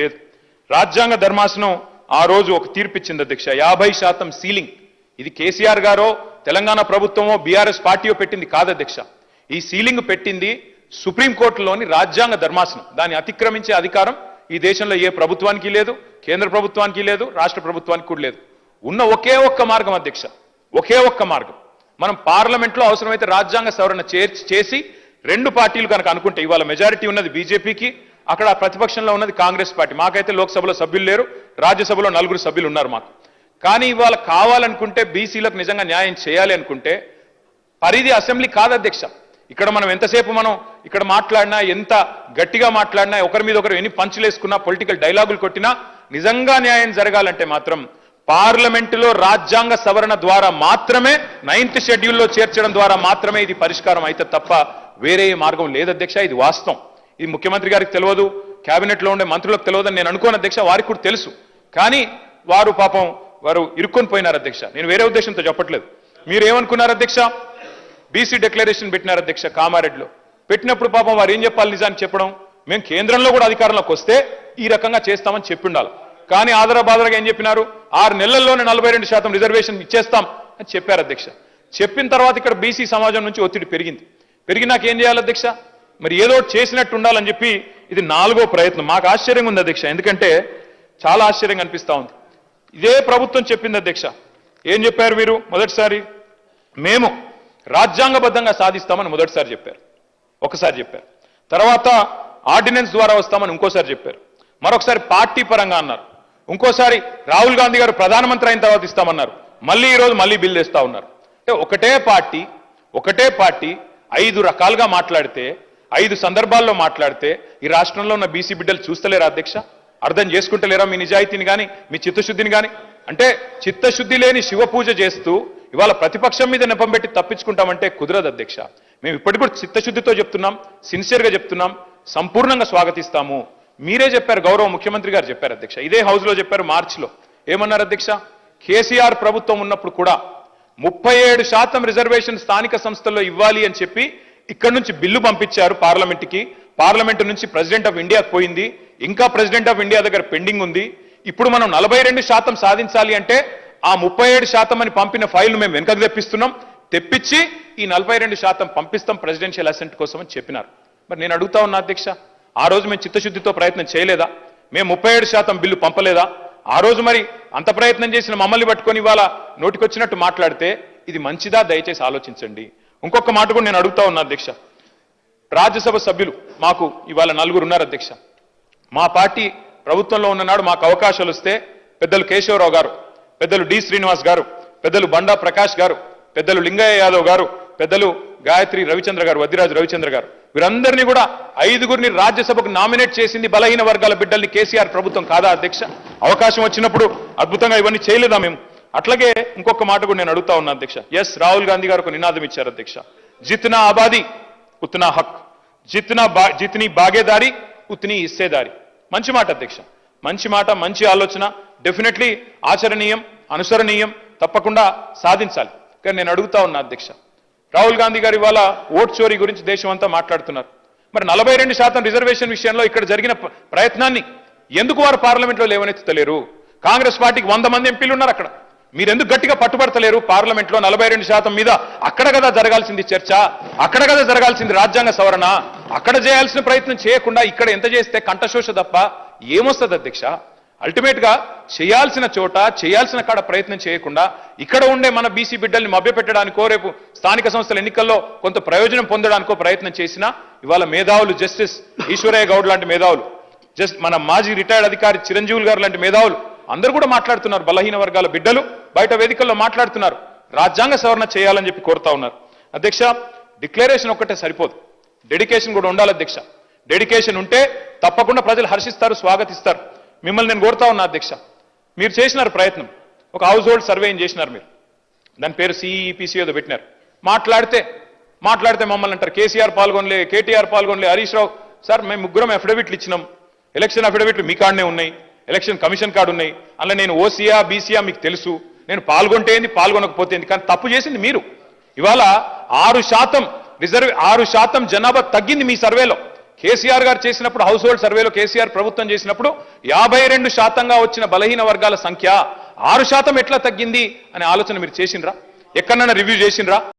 లేదు. రాజ్యాంగ ధర్మాసనం ఆ రోజు ఒక తీర్పిచ్చింది అధ్యక్ష. యాభై శాతం సీలింగ్. ఇది కేసీఆర్ గారో తెలంగాణ ప్రభుత్వమో బీఆర్ఎస్ పార్టీయో పెట్టింది కాదు అధ్యక్ష. ఈ సీలింగ్ పెట్టింది సుప్రీంకోర్టులోని రాజ్యాంగ ధర్మాసనం. దాన్ని అతిక్రమించే అధికారం ఈ దేశంలో ఏ ప్రభుత్వానికి లేదు కేంద్ర ప్రభుత్వానికి లేదు రాష్ట్ర ప్రభుత్వానికి కూడా లేదు. ఉన్న ఒకే ఒక్క మార్గం అధ్యక్ష. ఒకే ఒక్క మార్గం. మనం పార్లమెంట్లో అవసరమైతే రాజ్యాంగ సవరణ చేర్చి చేసి రెండు పార్టీలు కనుక అనుకుంటే ఇవాళ మెజారిటీ ఉన్నది బీజేపీకి అక్కడ ప్రతిపక్షంలో ఉన్నది కాంగ్రెస్ పార్టీ. మాకైతే లోక్సభలో సభ్యులు లేరు రాజ్యసభలో నలుగురు సభ్యులు ఉన్నారు మాకు. కానీ ఇవాళ కావాలనుకుంటే బీసీలకు నిజంగా న్యాయం చేయాలి అనుకుంటే పరిధి అసెంబ్లీ కాదు అధ్యక్ష ఇక్కడ మనం ఎంతసేపు మనం ఇక్కడ మాట్లాడినా ఎంత గట్టిగా మాట్లాడినా ఒకరి మీద ఒకరు ఎన్ని పంచులేసుకున్నా పొలిటికల్ డైలాగులు కొట్టినా నిజంగా న్యాయం జరగాలంటే మాత్రం పార్లమెంటులో రాజ్యాంగ సవరణ ద్వారా మాత్రమే నైన్త్ షెడ్యూల్లో చేర్చడం ద్వారా మాత్రమే ఇది పరిష్కారం అయితే తప్ప వేరే మార్గం లేదు అధ్యక్ష ఇది వాస్తవం. ఇది ముఖ్యమంత్రి గారికి తెలియదు కేబినెట్లో ఉండే మంత్రులకు తెలియదని నేను అనుకోను అధ్యక్ష వారికి కూడా తెలుసు. కానీ వారు పాపం వారు ఇరుక్కొని పోయినారు అధ్యక్ష. నేను వేరే ఉద్దేశంతో చెప్పట్లేదు. మీరు ఏమనుకున్నారు అధ్యక్ష బీసీ డిక్లరేషన్ పెట్టినారు అధ్యక్ష కామారెడ్డిలో. పెట్టినప్పుడు పాపం వారు ఏం చెప్పాలి నిజాన్ని చెప్పడం? మేము కేంద్రంలో కూడా అధికారంలోకి వస్తే ఈ రకంగా చేస్తామని చెప్పి ఉండాలి కానీ ఆదరబాదరగా ఏం చెప్పినారు? ఆరు నెలల్లోనే నలభై రెండు శాతం రిజర్వేషన్ ఇచ్చేస్తాం అని చెప్పారు అధ్యక్ష. చెప్పిన తర్వాత ఇక్కడ బీసీ సమాజం నుంచి ఒత్తిడి పెరిగింది. పెరిగినాక ఏం చేయాలి అధ్యక్ష? మరి ఏదో చేసినట్టు ఉండాలని చెప్పి ఇది నాలుగో ప్రయత్నం. మాకు ఆశ్చర్యంగా ఉంది అధ్యక్ష. ఎందుకంటే చాలా ఆశ్చర్యంగా అనిపిస్తా ఉంది. ఇదే ప్రభుత్వం చెప్పింది అధ్యక్ష. ఏం చెప్పారు మీరు? మొదటిసారి మేము రాజ్యాంగబద్ధంగా సాధిస్తామని మొదటిసారి చెప్పారు. ఒకసారి చెప్పారు. తర్వాత ఆర్డినెన్స్ ద్వారా వస్తామని ఇంకోసారి చెప్పారు. మరొకసారి పార్టీ పరంగా అన్నారు. ఇంకోసారి రాహుల్ గాంధీ గారు ప్రధానమంత్రి అయిన తర్వాత ఇస్తామన్నారు. మళ్ళీ ఈరోజు మళ్ళీ బిల్ తెస్తా ఉన్నారు. అంటే ఒకటే పార్టీ ఒకటే పార్టీ ఐదు రకాలుగా మాట్లాడితే ఐదు సందర్భాల్లో మాట్లాడితే ఈ రాష్ట్రంలో ఉన్న బీసీ బిడ్డలు చూస్తలేరా అధ్యక్ష? అర్థం చేసుకుంటలేరా మీ నిజాయితీని కానీ మీ చిత్తశుద్ధిని కానీ అంటే చిత్తశుద్ధి లేని శివ పూజ చేస్తూ ఇవాళ ప్రతిపక్షం మీద నెపం పెట్టి తప్పించుకుంటామంటే కుదరదు అధ్యక్ష. మేము ఇప్పటికి కూడా చిత్తశుద్ధితో చెప్తున్నాం సిన్సియర్గా చెప్తున్నాం సంపూర్ణంగా స్వాగతిస్తాము. మీరే చెప్పారు గౌరవ ముఖ్యమంత్రి గారు చెప్పారు అధ్యక్ష. ఇదే హౌస్లో చెప్పారు మార్చిలో. ఏమన్నారు అధ్యక్ష? కేసీఆర్ ప్రభుత్వం ఉన్నప్పుడు కూడా ముప్పై ఏడు శాతం రిజర్వేషన్ స్థానిక సంస్థల్లో ఇవ్వాలి అని చెప్పి ఇక్కడి నుంచి బిల్లు పంపించారు పార్లమెంట్కి. పార్లమెంట్ నుంచి ప్రెసిడెంట్ ఆఫ్ ఇండియా పోయింది. ఇంకా ప్రెసిడెంట్ ఆఫ్ ఇండియా దగ్గర పెండింగ్ ఉంది. ఇప్పుడు మనం నలభై రెండు శాతం సాధించాలి అంటే ఆ ముప్పై ఏడు శాతం అని పంపిన ఫైల్ మేము వెనకకు తెప్పిస్తున్నాం. తెప్పించి ఈ నలభై రెండు శాతం పంపిస్తాం ప్రెసిడెన్షియల్ అసెంట్ కోసం అని చెప్పినారు. మరి నేను అడుగుతా ఉన్నా అధ్యక్ష ఆ రోజు మేము చిత్తశుద్ధితో ప్రయత్నం చేయలేదా? మేము ముప్పై ఏడు శాతం బిల్లు పంపలేదా? ఆ రోజు మరి అంత ప్రయత్నం చేసిన మమ్మల్ని పట్టుకొని ఇవాళ నోటికొచ్చినట్టు మాట్లాడితే ఇది మంచిదా? దయచేసి ఆలోచించండి. ఇంకొక మాట కూడా నేను అడుగుతా ఉన్నా అధ్యక్ష. రాజ్యసభ సభ్యులు మాకు ఇవాళ నలుగురు ఉన్నారు అధ్యక్ష. మా పార్టీ ప్రభుత్వంలో ఉన్ననాడు మాకు అవకాశాలు వస్తే పెద్దలు కేశవరావు గారు పెద్దలు డి శ్రీనివాస్ గారు పెద్దలు బండా ప్రకాష్ గారు పెద్దలు లింగయ్య యాదవ్ గారు పెద్దలు గాయత్రి రవిచంద్ర గారు వద్దిరాజు రవిచంద్ర గారు. వీరందరినీ కూడా ఐదుగురిని రాజ్యసభకు నామినేట్ చేసింది బలహీన వర్గాల బిడ్డల్ని కేసీఆర్ ప్రభుత్వం కాదా అధ్యక్ష? అవకాశం వచ్చినప్పుడు అద్భుతంగా ఇవన్నీ చేయలేదా మేము? అట్లాగే ఇంకొక మాట కూడా నేను అడుగుతా ఉన్నా అధ్యక్ష. ఎస్ రాహుల్ గాంధీ గారు ఒక నినాదం ఇచ్చారు అధ్యక్ష. జిత్నా ఆబాది ఉత్నా హక్. జిత్నా బా జిత్ని బాగేదారి ఉత్ని ఇస్సేదారి. మంచి మాట అధ్యక్ష. మంచి మాట మంచి ఆలోచన. డెఫినెట్లీ ఆచరణీయం అనుసరణీయం తప్పకుండా సాధించాలి. కానీ నేను అడుగుతా ఉన్నా అధ్యక్ష. రాహుల్ గాంధీ గారు ఇవాళ ఓట్ చోరీ గురించి దేశం అంతా మాట్లాడుతున్నారు. మరి నలభై రెండు శాతం రిజర్వేషన్ విషయంలో ఇక్కడ జరిగిన ప్రయత్నాన్ని ఎందుకు వారు పార్లమెంట్లో లేవనెత్తుతలేరు కాంగ్రెస్ పార్టీకి వంద మంది ఎంపీలు ఉన్నారు అక్కడ. మీరెందుకు గట్టిగా పట్టుబడతలేరు? పార్లమెంట్లో నలభై రెండు శాతం మీద అక్కడ కదా జరగాల్సింది చర్చ అక్కడ కదా జరగాల్సింది రాజ్యాంగ సవరణ. అక్కడ చేయాల్సిన ప్రయత్నం చేయకుండా ఇక్కడ ఎంత చేస్తే కంఠశోష తప్ప ఏమొస్తుంది అధ్యక్ష? అల్టిమేట్గా చేయాల్సిన చోట చేయాల్సిన కాడ ప్రయత్నం చేయకుండా ఇక్కడ ఉండే మన బీసీ బిడ్డల్ని మభ్యపెట్టడానికో రేపు స్థానిక సంస్థల ఎన్నికల్లో కొంత ప్రయోజనం పొందడానికో ప్రయత్నం చేసినా ఇవాళ మేధావులు జస్టిస్ ఈశ్వరయ్య గౌడ్ లాంటి మేధావులు జస్ట్ మన మాజీ రిటైర్డ్ అధికారి చిరంజీవులు గారు లాంటి మేధావులు అందరూ కూడా మాట్లాడుతున్నారు బలహీన వర్గాల బిడ్డలు. బయట వేదికల్లో మాట్లాడుతున్నారు. రాజ్యాంగ సవరణ చేయాలని చెప్పి కోరుతా ఉన్నారు. అధ్యక్ష డిక్లరేషన్ ఒక్కటే సరిపోదు. డెడికేషన్ కూడా ఉండాలి అధ్యక్ష. డెడికేషన్ ఉంటే తప్పకుండా ప్రజలు హర్షిస్తారు స్వాగతిస్తారు. మిమ్మల్ని నేను కోరుతా ఉన్నా అధ్యక్ష. మీరు చేసినారు ప్రయత్నం. ఒక హౌస్ హోల్డ్ సర్వేయింగ్ చేసినారు మీరు. దాని పేరు సిఈపిసి ఏదో పెట్టినారు. మాట్లాడితే మాట్లాడితే మమ్మల్ని అంటారు. కేసీఆర్ పాల్గొనలే కేటీఆర్ పాల్గొనలే హరీష్ రావు. సార్ మేము ముగ్గురం అఫిడవిట్లు ఇచ్చినాం. ఎలక్షన్ అఫిడవిట్లు మీ కాడనే ఉన్నాయి. ఎలక్షన్ కమిషన్ కార్డు ఉన్నాయి. అలా నేను ఓసీఆ బీసీఆ మీకు తెలుసు. నేను పాల్గొంటే పాల్గొనకపోతే కానీ తప్పు చేసింది మీరు. ఇవాళ ఆరు శాతం రిజర్వ్ ఆరు శాతం జనాభా తగ్గింది మీ సర్వేలో. కేసీఆర్ గారు చేసినప్పుడు హౌస్ హోల్డ్ సర్వేలో కేసీఆర్ ప్రభుత్వం చేసినప్పుడు యాభై రెండు శాతంగా వచ్చిన బలహీన వర్గాల సంఖ్య ఆరు శాతం ఎట్లా తగ్గింది? అనే ఆలోచన మీరు చేసిండ్రా? ఎక్కడన్నా రివ్యూ చేసిండ్రా?